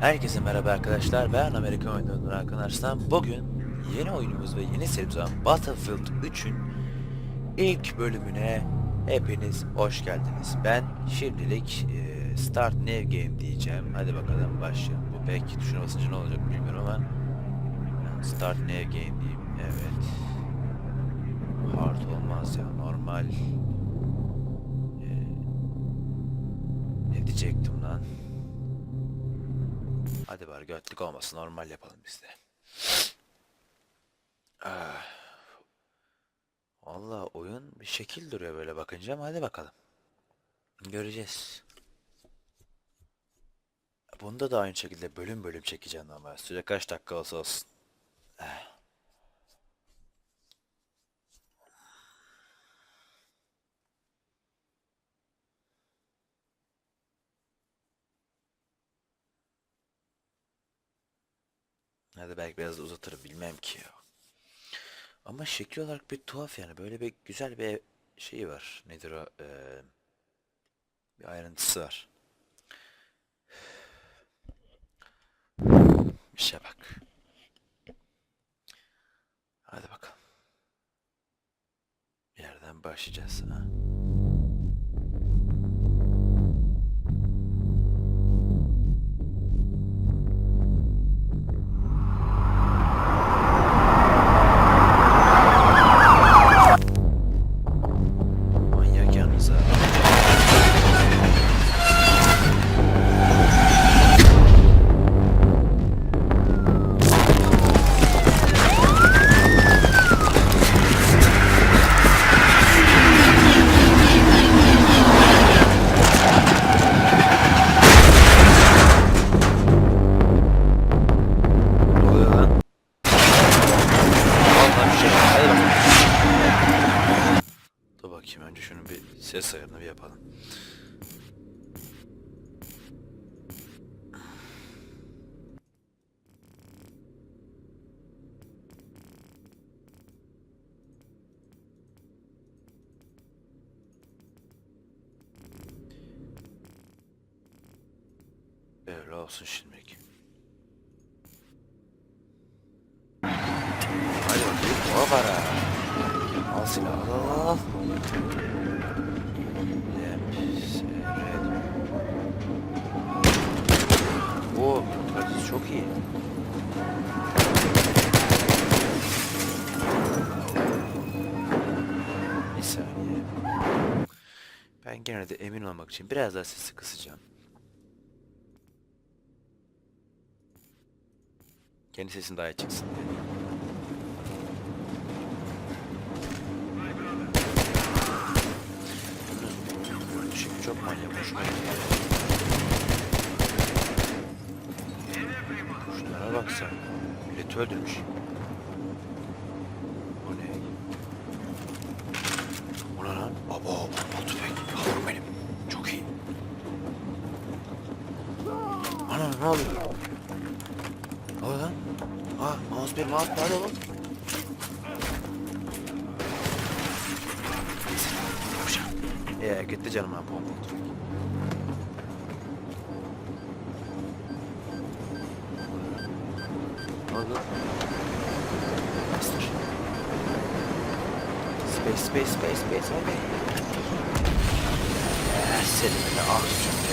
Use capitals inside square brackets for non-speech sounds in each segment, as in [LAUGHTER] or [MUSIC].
Herkese merhaba arkadaşlar. Ben Amerika oyunlarından arkadaşlar. Bugün yeni oyunumuz ve yeni serimiz olan Battlefield 3'ün ilk bölümüne hepiniz hoş geldiniz. Ben şimdilik e, Start New Game diyeceğim. Hadi bakalım başlayalım. Bu pek tuşuna basınca ne olacak bilmiyorum ama Start New Game diyeyim. Evet. Hard olmaz ya. Normal. E, ne diyecektim lan? Hadi bari götlük olmasın normal yapalım biz de. Ah. Valla oyun bir şekil duruyor böyle bakınca ama hadi bakalım. Göreceğiz. Bunda da aynı şekilde bölüm bölüm çekeceğim ama süre kaç dakika olsa olsun. Hadi belki biraz da uzatırım bilmem ki ya. Ama şekil olarak bir tuhaf yani böyle bir güzel bir şey var. Nedir o? Ee, bir ayrıntısı var. [SIGHS] Bir şey bak. Hadi bakalım. Bir yerden başlayacağız ha. Ses ayarını bir yapalım. Öyle olsun şimdilik. Hadi bakayım. Hopara. Al silahı al, Oo, kalitesi çok iyi. Bir saniye. Ben gene de emin olmak için biraz daha sesi kısacağım. Kendi sesin daha iyi çıksın diye. Çok manyak hoşuma gidiyor. Şunlara bak sen. Milleti öldürmüş. O ne? O ne lan? Abo, bal tüfek. Yavrum benim. Çok iyi. Ana ne oluyor? Ne oluyor lan? Ha, mouse bir mouse nerede oğlum? Yapacağım. Ee, gitti canım ha pompa tüfek. Oldu? Bastır. Space, space, space, space, hadi. Ee, senin de şimdi.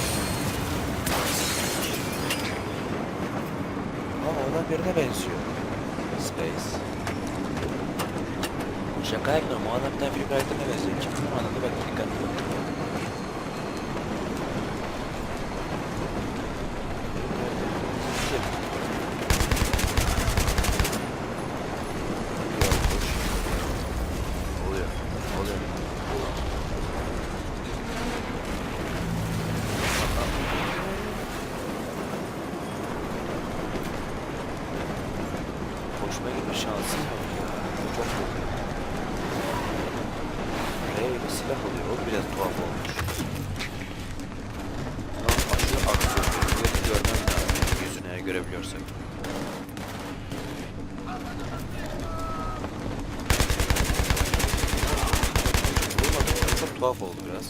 Ama ona birine benziyor. Space. Şaka yapmıyorum. O adam bir tane film karakterine benziyor. Kim anladı bak dikkatli uçma gibi şansın yok ya. Çok kötü. Buraya öyle silah oluyor. O biraz tuhaf olmuş. Ama aşırı aksiyon. Bunları görmem lazım. Yüzünü eğer görebiliyorsak. Vurmadım. Çok tuhaf oldu biraz.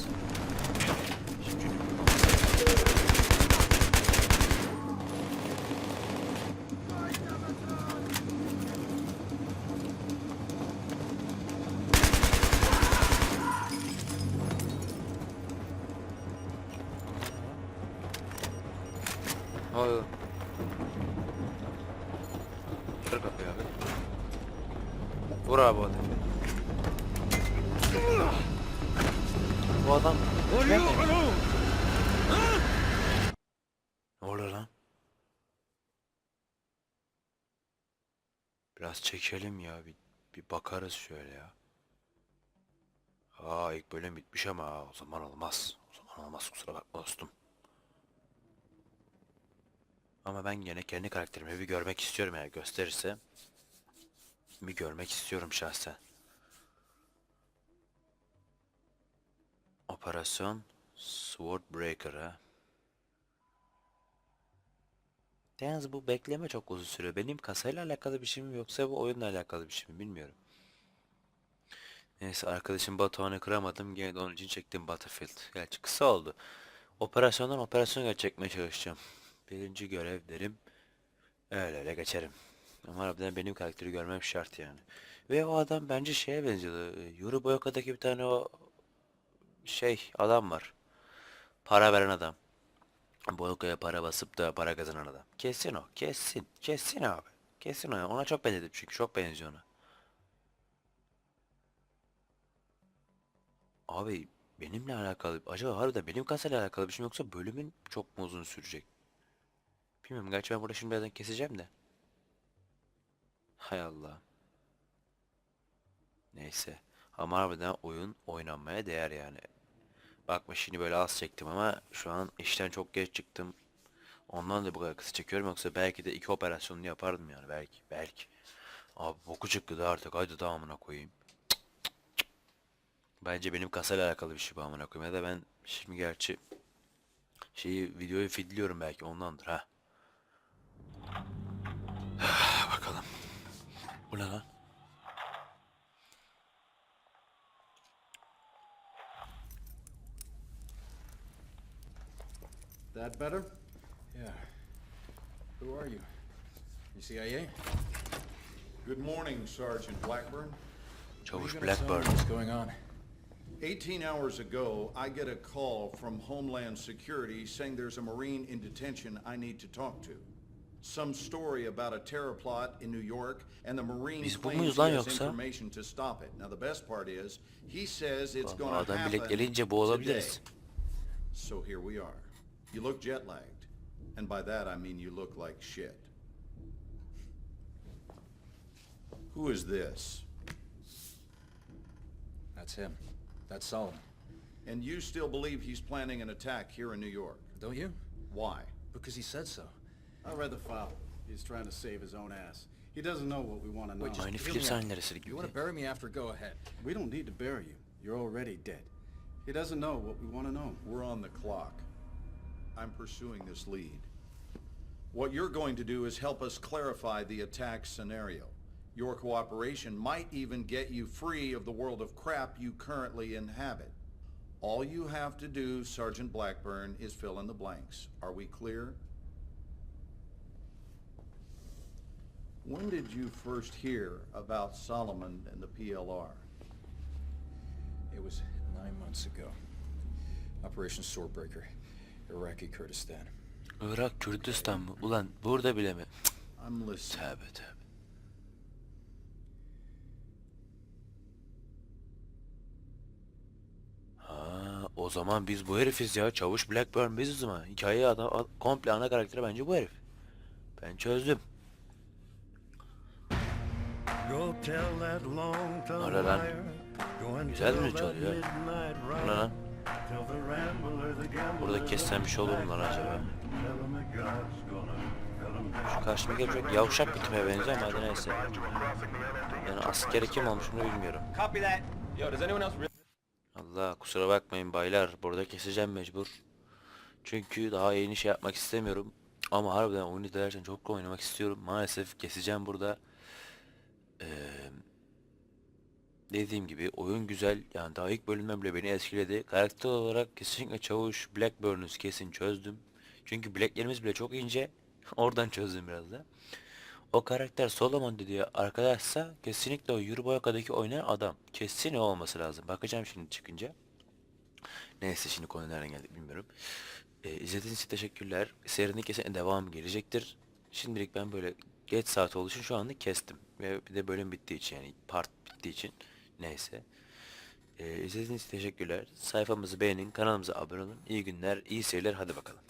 Oluyor? Kır kapıyı abi. Vur abi adamı. Bu adam... Ne Ne oluyor lan? Biraz çekelim ya bir, bir bakarız şöyle ya. Aa ilk bölüm bitmiş ama o zaman olmaz. O zaman olmaz kusura bakma dostum. Ama ben gene kendi karakterimi bir görmek istiyorum ya gösterirse. Bir görmek istiyorum şahsen. Operasyon Swordbreaker ha. Yalnız bu bekleme çok uzun sürüyor. Benim kasayla alakalı bir şey mi yoksa bu oyunla alakalı bir şey mi bilmiyorum. Neyse arkadaşım Batuhan'ı kıramadım. Gene de onun için çektim Battlefield. Gerçi kısa oldu. Operasyondan operasyon çekmeye çalışacağım. Birinci görevlerim öyle öyle geçerim. Ama harbiden benim karakteri görmem şart yani. Ve o adam bence şeye benziyordu. Yuru Boyoka'daki bir tane o şey adam var. Para veren adam. Boyoka'ya para basıp da para kazanan adam. Kesin o. Kesin. Kesin abi. Kesin o. Ona çok benzedim çünkü. Çok benziyor ona. Abi benimle alakalı acaba harbiden benim kasayla alakalı bir şey yoksa bölümün çok mu uzun sürecek? Bilmiyorum gerçi ben burada şimdi birazdan keseceğim de. Hay Allah. Neyse. Ama harbiden oyun oynanmaya değer yani. Bakma şimdi böyle az çektim ama şu an işten çok geç çıktım. Ondan da bu kadar kısa çekiyorum yoksa belki de iki operasyonunu yapardım yani belki belki. Abi boku çıktı da artık hadi tamamına koyayım. Bence benim kasayla alakalı bir şey bu amına koyayım ya da ben şimdi gerçi şeyi videoyu feedliyorum belki ondandır ha. Bu ne lan? That better? Yeah. Who are you? You CIA? Good morning, Sergeant Blackburn. What are you Çavuş gonna tell me Blackburn. What's going on? 18 hours ago, I get a call from Homeland Security saying there's a Marine in detention I need to talk to. Some story about a terror plot in New York, and the Marines Biz bu claims muyuz he lan has yoksa? information to stop it. Now, the best part is, he says it's Vallahi going to adam happen gelince bu today. olabiliriz. So here we are. You look jet-lagged, and by that I mean you look like shit. Who is this? That's him. That's Solomon. And you still believe he's planning an attack here in New York? Don't you? Why? Because he said so. I read the file. He's trying to save his own ass. He doesn't know what we want to know. Wait, just Aynı hear film me out. sahneleri You want to bury me after? Go ahead. We don't need to bury you. You're already dead. He doesn't know what we want to know. We're on the clock. I'm pursuing this lead. What you're going to do is help us clarify the attack scenario. Your cooperation might even get you free of the world of crap you currently inhabit. All you have to do, Sergeant Blackburn, is fill in the blanks. Are we clear? When did you first hear about Solomon and the PLR? It was nine months ago. Operation Swordbreaker, Iraqi Kurdistan. Irak Kürdistan mı? Ulan burada bile mi? I'm listening. Tövbe tövbe. Ha, o zaman biz bu herifiz ya. Çavuş Blackburn biziz o zaman. Hikaye adam, komple ana karakteri bence bu herif. Ben çözdüm. Öyle lan. Güzel mi çalıyor? Bu lan? Burada kesen bir şey olur mu lan acaba? Şu karşıma gelecek yavşak bir tipe benziyor ama hadi neyse. Yani askeri kim olmuş bunu bilmiyorum. Allah kusura bakmayın baylar burada keseceğim mecbur. Çünkü daha yeni şey yapmak istemiyorum. Ama harbiden oyunu izlerken çok oynamak istiyorum. Maalesef keseceğim burada. Ee, dediğim gibi oyun güzel. Yani daha ilk bölümden bile beni etkiledi. Karakter olarak kesinlikle Çavuş Blackburn'u kesin çözdüm. Çünkü blacklerimiz bile çok ince. [LAUGHS] Oradan çözdüm biraz da. O karakter Solomon dediği arkadaşsa kesinlikle o Euroboyaka'daki oynayan adam. Kesin olması lazım. Bakacağım şimdi çıkınca. Neyse şimdi konu nereden geldik bilmiyorum. Ee, izlediğiniz için teşekkürler. Serinin kesin devam gelecektir. Şimdilik ben böyle geç saat olduğu için şu anlık kestim. Ve bir de bölüm bittiği için yani part bittiği için. Neyse. Ee, izlediğiniz için teşekkürler. Sayfamızı beğenin, kanalımıza abone olun. İyi günler, iyi seyirler. Hadi bakalım.